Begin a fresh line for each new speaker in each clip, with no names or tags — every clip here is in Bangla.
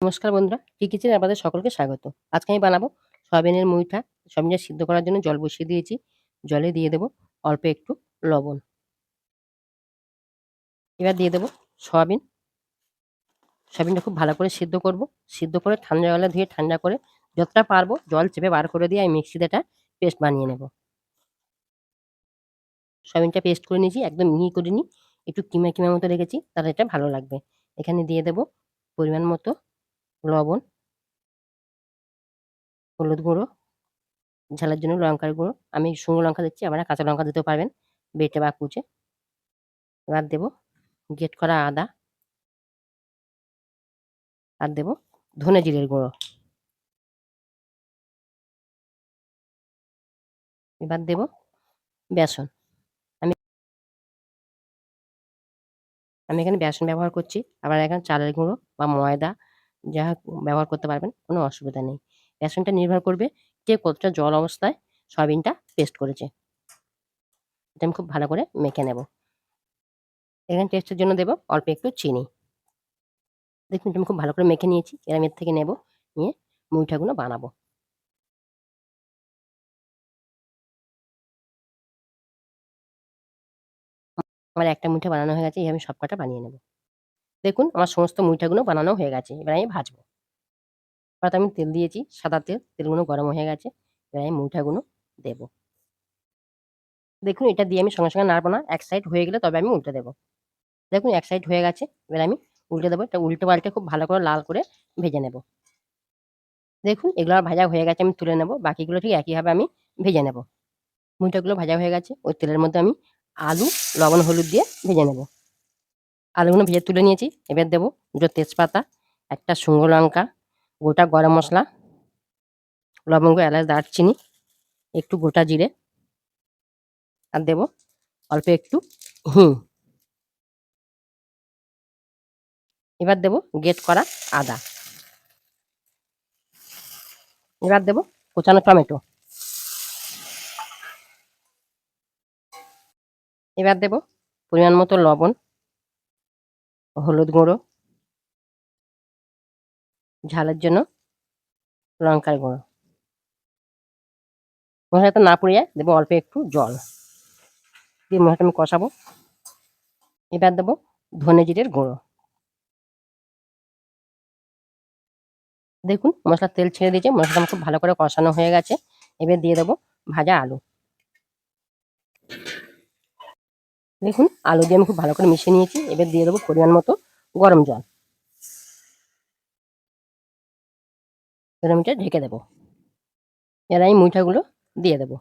নমস্কার বন্ধুরা টি কিচেনে আপনাদের সকলকে স্বাগত। আজকে আমি বানাবো সয়াবিনের মুইঠা। সয়াবিনটা সিদ্ধ করার জন্য জল বসিয়ে দিয়েছি। জলে দিয়ে দেব অল্প একটু লবণ। এবার দিয়ে দেব সয়াবিন। সয়াবিনটা খুব ভালো করে সিদ্ধ করব। সিদ্ধ করে ঠান্ডা জলে ধুয়ে ঠান্ডা করে যতটা পারব জল চেপে বার করে দিয়ে আমি মিক্সিতে একটা পেস্ট বানিয়ে নেব। সয়াবিনটা পেস্ট করে নিয়েছি, একদম মিহি করে নিই একটু কিমা কিমা মতো রেখেছি, তাহলে এটা ভালো লাগবে। এখানে দিয়ে দেব পরিমাণ মতো লবণ, হলুদ গুঁড়ো, ঝালের জন্য লঙ্কার গুঁড়ো। আমি শুকনো লঙ্কা দিচ্ছি, আপনারা কাঁচা লঙ্কা দিতেও পারবেন, বেটে বা কুচে। এবার দেব গেট করা আদা। আর দেব ধনে জিরের গুঁড়ো। এবার দেব বেসন। আমি আমি এখানে বেসন ব্যবহার করছি। আবার এখানে চালের গুঁড়ো বা ময়দা যা ব্যবহার করতে পারবেন, কোনো অসুবিধা নেই। বেসনটা নির্ভর করবে কে কতটা জল অবস্থায় সয়াবিনটা পেস্ট করেছে। এটা আমি খুব ভালো করে মেখে নেব। এখানে টেস্টের জন্য দেব অল্প একটু চিনি। দেখুন আমি খুব ভালো করে মেখে নিয়েছি। এর এর থেকে নেব, নিয়ে মুইঠাগুলো বানাবো। আমার একটা মুঠা বানানো হয়ে গেছে, এই আমি সব সবকটা বানিয়ে নেব। দেখুন আমার সমস্ত মুইঠাগুলো বানানো হয়ে গেছে, এবার আমি ভাজবো। এবার আমি তেল দিয়েছি, সাদা তেল, তেলগুলো গরম হয়ে গেছে, এবার আমি মুইঠাগুলো দেবো। দেখুন এটা দিয়ে আমি সঙ্গে সঙ্গে নাড়বো না, এক সাইড হয়ে গেলে তবে আমি উল্টে দেবো। দেখুন এক সাইড হয়ে গেছে, এবার আমি উল্টে দেবো, এটা উল্টে পাল্টে খুব ভালো করে লাল করে ভেজে নেব। দেখুন এগুলো ভাজা হয়ে গেছে, আমি তুলে নেব, বাকিগুলো ঠিক একইভাবে আমি ভেজে নেব। মুইটাগুলো ভাজা হয়ে গেছে, ওই তেলের মধ্যে আমি আলু, লবণ, হলুদ দিয়ে ভেজে নেব। আলুগুলো ভেজে তুলে নিয়েছি। এবার দেবো দুটো তেজপাতা, একটা শুকনো লঙ্কা, গোটা গরম মশলা, লবঙ্গ, এলাচ, দারচিনি, একটু গোটা জিরে, আর দেব অল্প একটু হিং এবার দেব গেট করা আদা। এবার দেব কোচানো টমেটো। এবার দেব পরিমাণ মতো লবণ হলুদ গুঁড়ো, ঝালের জন্য লঙ্কার গুঁড়ো। মশলাটা না পুড়িয়ে দেবো, অল্প একটু জল। দিয়ে মশলাটা আমি কষাবো। এবার দেবো ধনে জিরের গুঁড়ো। দেখুন, মশলার তেল ছেড়ে দিয়েছে, মশলাটা খুব ভালো করে কষানো হয়ে গেছে। এবার দিয়ে দেবো ভাজা আলু। দেখুন, আলু দিয়ে আমি খুব ভালো করে মিশিয়ে নিয়েছি। এবার দিয়ে দেবো পরিমাণ মতো গরম জল। আমি ঢেকে দেবো। এবার আমি মুইঠাগুলো দিয়ে দেবো।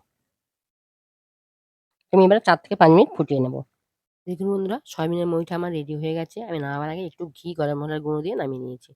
আমি এবার চার থেকে পাঁচ মিনিট ফুটিয়ে নেব। দেখুন বন্ধুরা সয়াবিনের মুইঠা আমার রেডি হয়ে গেছে। আমি নামাবার আগে একটু ঘি, গরম মশলার গুঁড়ো দিয়ে নামিয়ে নিয়েছি।